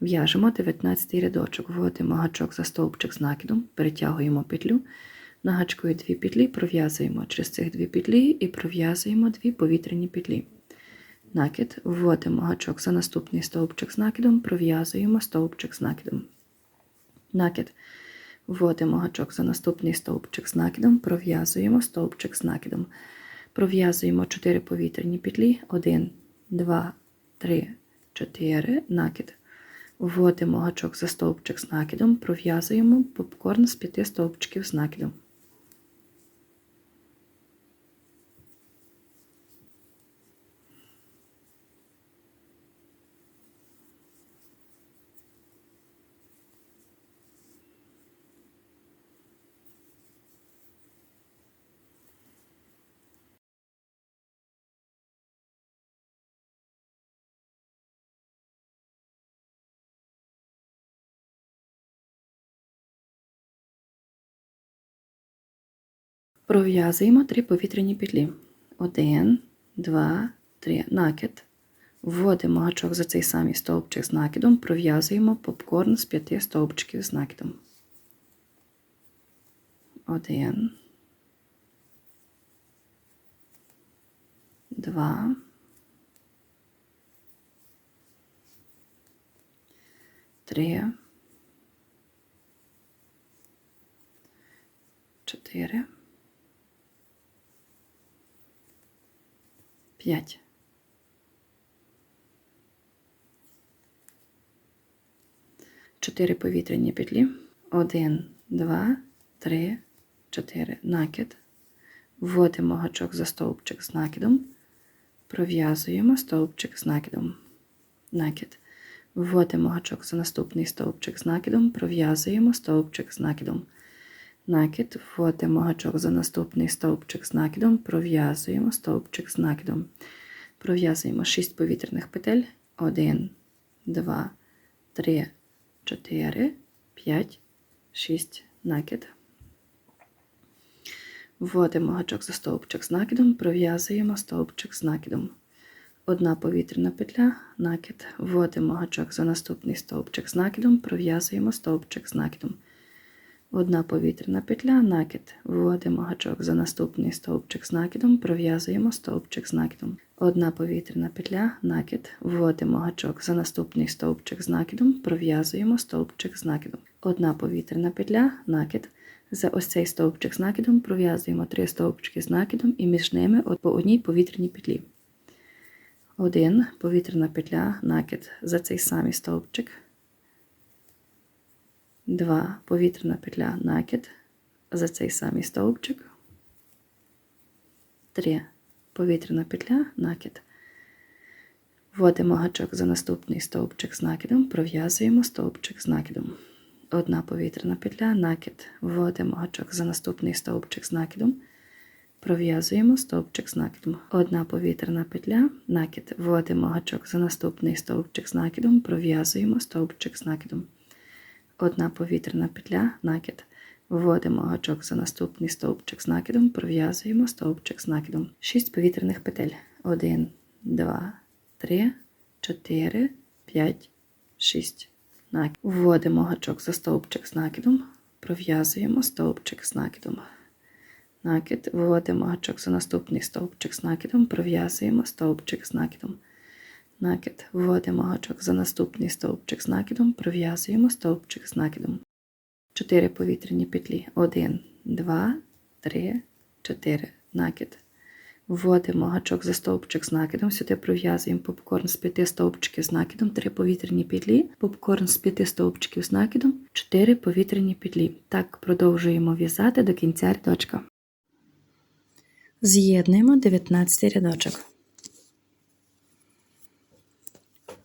В'яжемо 19 рядочок, вводимо гачок за стовпчик з накидом, перетягуємо петлю, на гачку є дві петлі, пров'язуємо через цих дві петлі і пров'язуємо дві повітряні петлі. Накид, вводимо гачок за наступний стовпчик з накидом, пров'язуємо стовпчик з накидом. Накид. Вводимо гачок за наступний стовпчик з накидом, пров'язуємо стовпчик з накидом. Пров'язуємо 4 повітряні петлі, 1, 2, 3, 4, накид. Вводимо гачок за стовпчик з накидом, пров'язуємо попкорн з п'яти стовпчиків з накидом. Пров'язуємо 3 повітряні петлі. 1, 2, 3. Накид. Вводимо гачок за цей самий стовпчик з накидом, пров'язуємо попкорн з 5 стовпчиків з накидом. 1, 2, 3, 4, 5. Чотири повітряні петлі. Один, два, три, чотири. Накид. Вводимо гачок за стовпчик з накидом. Пров'язуємо стовпчик з накидом. Накид. Вводимо гачок за наступний стовпчик з накидом. Пров'язуємо стовпчик з накидом. Накид. Вводимо гачок за наступний стовпчик з накидом. Пров'язуємо стовпчик з накидом. Пров'язуємо 6 повітряних петель. 1, 2, 3, 4, 5, 6, накид. Вводимо гачок за стовпчик з накидом, пров'язуємо стовпчик з накидом. Одна повітряна петля, накид. Вводимо гачок за наступний стовпчик з накидом, пров'язуємо стовпчик з накидом. Одна повітряна петля, накид. Вводимо гачок за наступний стовпчик з накидом, пров'язуємо стовпчик з накидом. Одна повітряна петля, накид. Вводимо гачок за наступний стовпчик з накидом, пров'язуємо стовпчик з накидом. Одна повітряна петля, накид. За ось цей стовпчик з накидом пров'язуємо три стовпчики з накидом і між ними по одній повітряній петлі. Один повітряна петля, накид за цей самий стовпчик. 2 повітряна петля накид за цей самий стовпчик. 3 повітряна петля накид. Вводимо гачок за наступний стовпчик з накидом, пров'язуємо стовпчик з накидом. Одна повітряна петля, накид. Вводимо гачок за наступний стовпчик з накидом. Пров'язуємо стовпчик з накидом. Одна повітряна петля, накид. Вводимо гачок за наступний стовпчик з накидом, пров'язуємо стовпчик з накидом. Одна повітряна петля, накид. Вводимо гачок за наступний стовпчик з накидом, пров'язуємо стовпчик з накидом. 6 повітряних петель. 1, 2, 3, 4, 5, 6. Накид. Вводимо гачок за стовпчик з накидом, пров'язуємо стовпчик з накидом. Накид. Вводимо гачок за наступний стовпчик з накидом, пров'язуємо стовпчик з накидом. Накид. Вводимо гачок за наступний стовпчик з накидом, пров'язуємо стовпчик з накидом. 4 повітряні петлі. 1, 2, 3, 4. Накид. Вводимо гачок за стовпчик з накидом, сюди пров'язуємо попкорн з 5 стовпчиків з накидом, 3 повітряні петлі, попкорн з 5 стовпчиків з накидом, 4 повітряні петлі. Так продовжуємо в'язати до кінця рядочка. З'єднуємо 19 рядочок.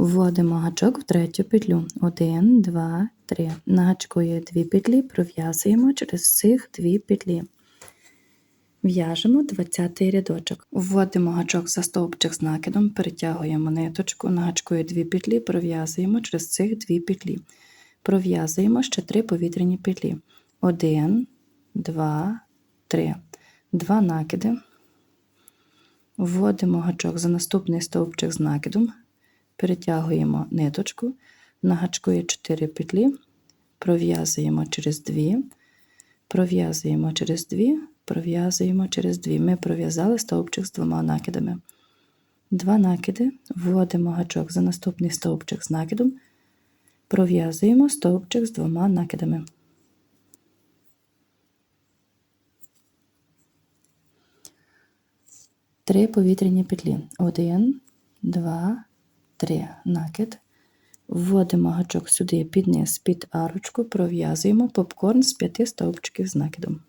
Вводимо гачок в третю петлю. 1, 2, 3. На гачку дві петлі, пров'язуємо через цих дві петлі. В'яжемо 20 рядочок. Вводимо гачок за стовпчик з накидом, перетягуємо ниточку, на гачку дві петлі, пров'язуємо через цих дві петлі. Пров'язуємо ще три повітряні петлі. 1, 2, 3. Два накиди. Вводимо гачок за наступний стовпчик з накидом, перетягуємо ниточку, На гачку є 4 петлі, пров'язуємо через 2, пров'язуємо через 2, пров'язуємо через 2. Ми пров'язали стовпчик з двома накидами. Два накиди, вводимо гачок за наступний стовпчик з накидом, пров'язуємо стовпчик з двома накидами. Три повітряні петлі. Один, два, три. Накид. Вводимо гачок сюди під низ, під арочку, пров'язуємо попкорн з п'яти стовпчиків з накидом.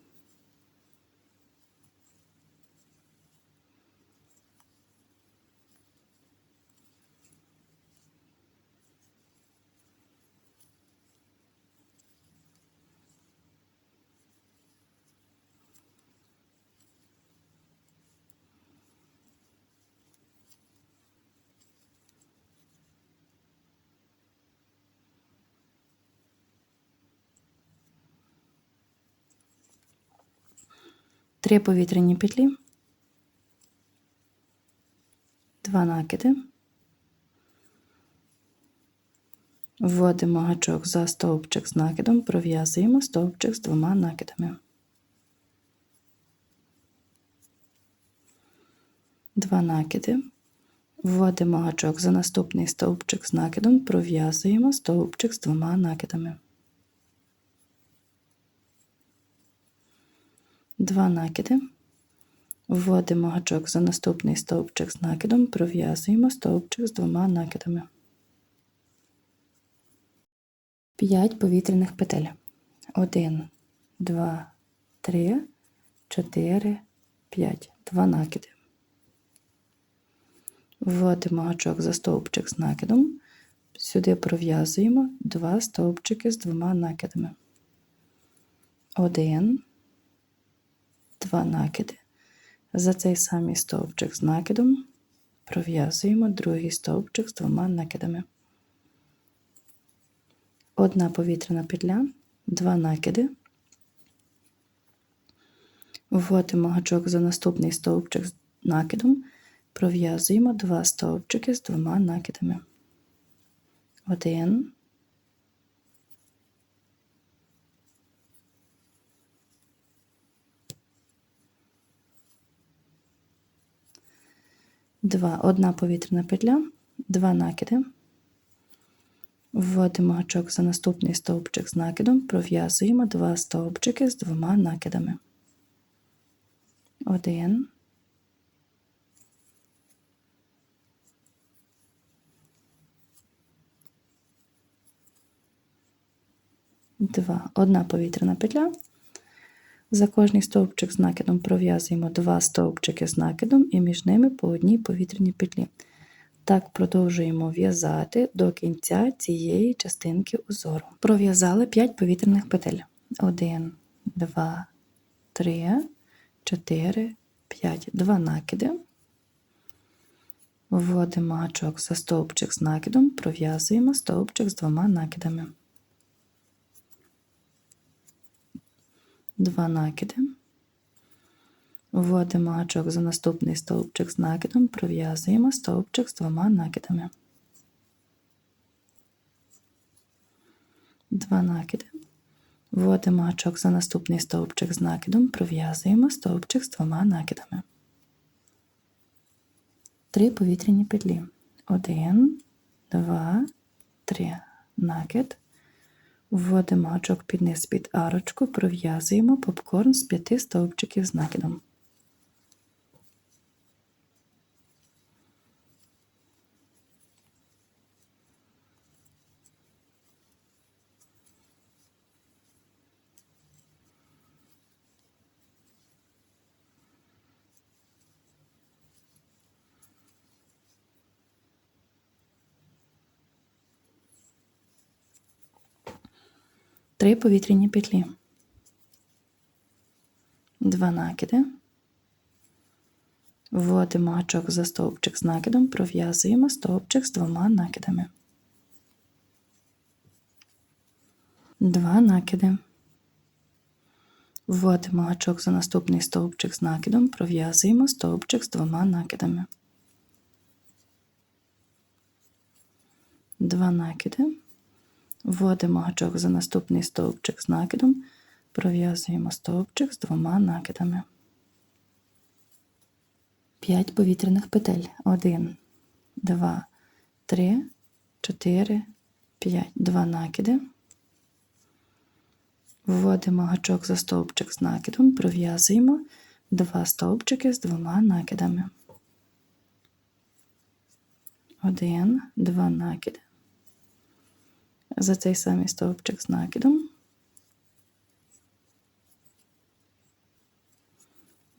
Три повітряні петлі, два накиди. Вводимо гачок за стовпчик з накидом, пров'язуємо стовпчик з двома накидами. Два накиди. Вводимо гачок за наступний стовпчик з накидом, пров'язуємо стовпчик з двома накидами. Два накиди. Вводимо гачок за наступний стовпчик з накидом, пров'язуємо стовпчик з двома накидами. 5 повітряних петель. 1, 2, 3, 4, 5. Два накиди. Вводимо гачок за стовпчик з накидом. Сюди пров'язуємо два стовпчики з двома накидами. 1, два накиди. За цей самий стовпчик з накидом пров'язуємо другий стовпчик з двома накидами. Одна повітряна петля, два накиди. Вводимо гачок за наступний стовпчик з накидом, пров'язуємо два стовпчики з двома накидами. Один, Два. Одна повітряна петля, два накиди. Вводимо гачок за наступний стовпчик з накидом, пров'язуємо два стовпчики з двома накидами. Один. Два. Одна повітряна петля. За кожний стовпчик з накидом пров'язуємо два стовпчики з накидом і між ними по одній повітряній петлі. Так продовжуємо в'язати до кінця цієї частинки узору. Пров'язали 5 повітряних петель. 1, 2, 3, 4, 5. Два накиди. Вводимо гачок за стовпчик з накидом, пров'язуємо стовпчик з двома накидами. Два накиди. Вводимо гачок за наступний стовпчик з накидом, пров'язуємо стовпчик з двома накидами. Два накиди. Вводимо гачок за наступний стовпчик з накидом, пров'язуємо стовпчик з двома накидами. Три повітряні петлі. Один, два, три. Накид. Вводимо гачок під низ під арочку, пров'язуємо попкорн з п'яти стовпчиків з накидом. Три повітряні петлі. Два накиди. Вводимо гачок за стовпчик з накидом, пров'язуємо стовпчик з двома накидами. Два накиди. Вводимо гачок за наступний стовпчик з накидом, пров'язуємо стовпчик з двома накидами. Два накиди. Вводимо гачок за наступний стовпчик з накидом, пров'язуємо стовпчик з двома накидами. 5 повітряних петель. 1, 2, 3, 4, 5. Два накиди. Вводимо гачок за стовпчик з накидом, пров'язуємо два стовпчики з двома накидами. Один, два накиди. За цей самий стовпчик з накидом.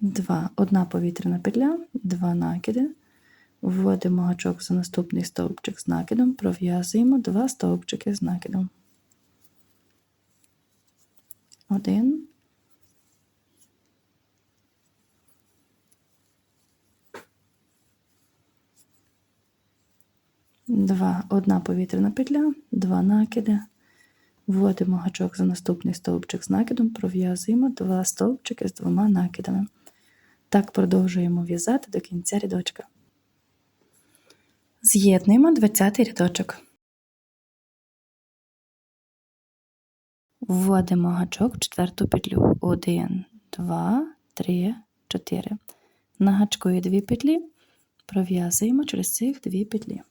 Два. Одна повітряна петля, два накиди. Вводимо гачок за наступний стовпчик з накидом, пров'язуємо два стовпчики з накидом. Один. Два. Одна повітряна петля, два накиди. Вводимо гачок за наступний стовпчик з накидом, пров'язуємо два стовпчики з двома накидами. Так продовжуємо в'язати до кінця рядочка. З'єднуємо 20 рядочок. Вводимо гачок в четверту петлю. 1, 2, 3, 4. На гачку є дві петлі. Пров'язуємо через цих дві петлі.